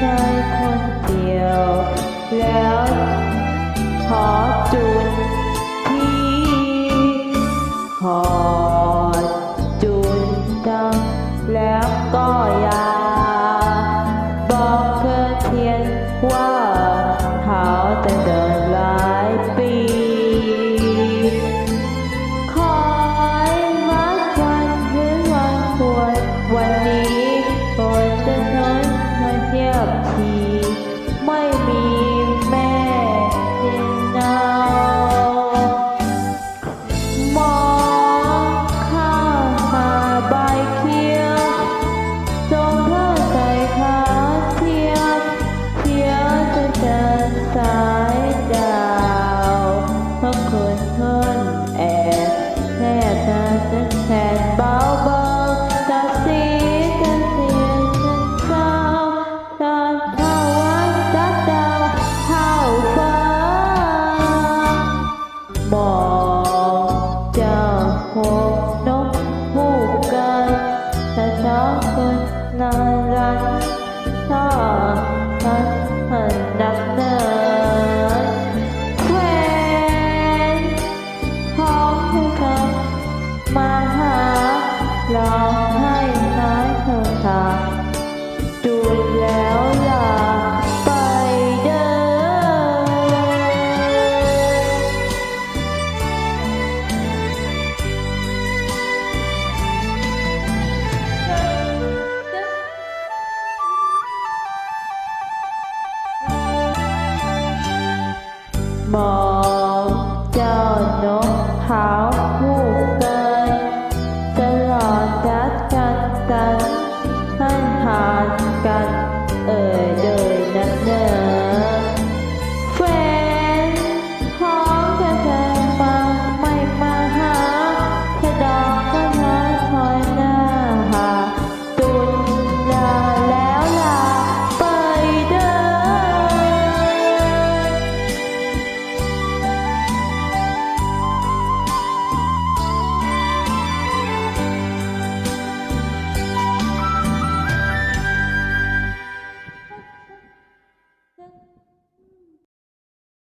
ใจคนเดียว แล้วขอจุนทีขอจุนดำแล้วก็ยาาอมาหันดับเนินแควนพร้อมผู้คำมาหาลองหา ให้ทานกันเอ่ยเดิน